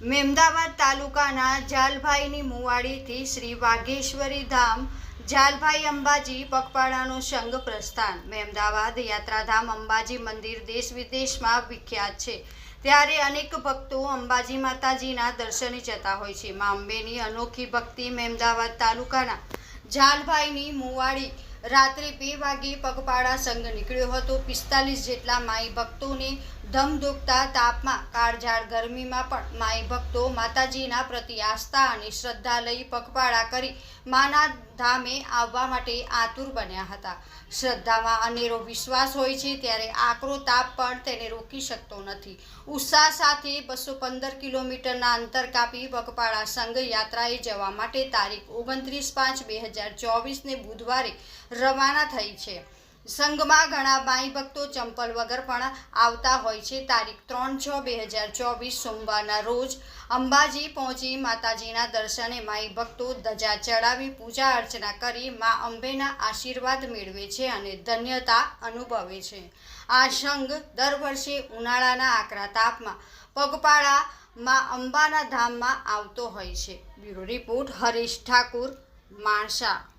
મેમદાવાદ તાલુકાના જાલભાઈની મુવાડીથી શ્રી વાઘેશ્વરી ધામ, જાલભાઈ અંબાજી પગપાળાનો સંઘ પ્રસ્થાન. મેમદાવાદ યાત્રાધામ અંબાજી મંદિર દેશ વિદેશમાં વિખ્યાત છે. ત્યારે અનેક ભક્તો અંબાજી માતાજીના દર્શને જતા હોય છે. મા અંબેની અનોખી ભક્તિ મેમદાવાદ તાલુકાના જાલભાઈની મુવાડી રાત્રે બે વાગે પગપાળા સંઘ નીકળ્યો હતો. પિસ્તાલીસ જેટલા માઈ ભક્તોને ધમધોકતા તાપમાં કાળઝાળ ગરમીમાં પણ માઈ ભક્તો માતાજીના પ્રતિ આસ્થા અને શ્રદ્ધા લઈ પગપાળા કરી. માના ધામે આવવા માટે આતુર બન્યા હતા. શ્રદ્ધામાં અનેરો વિશ્વાસ હોય છે ત્યારે આકરો તાપ પણ તેને રોકી શકતો નથી. ઉત્સાહ સાથે બસો પંદર કિલોમીટરના અંતર કાપી પગપાળા સંઘ યાત્રાએ જવા માટે તારીખ ઓગણત્રીસ પાંચ બે હજાર ચોવીસને બુધવારે રવાના થઈ છે. સંઘમાં ઘણા બાઈ ભક્તો ચંપલ વગર પણ આવતા હોય છે. તારીખ ત્રણ છ બે હજાર ચોવીસ સોમવારના રોજ અંબાજી પહોંચી માતાજીના દર્શને માઈ ભક્તો ધજા ચડાવી પૂજા અર્ચના કરી મા અંબેના આશીર્વાદ મેળવે છે અને ધન્યતા અનુભવે છે. આ સંઘ દર વર્ષે ઉનાળાના આકરા તાપમાં પગપાળા મા અંબાના ધામમાં આવતો હોય છે. Bureau report Harish Thakur, Mansa.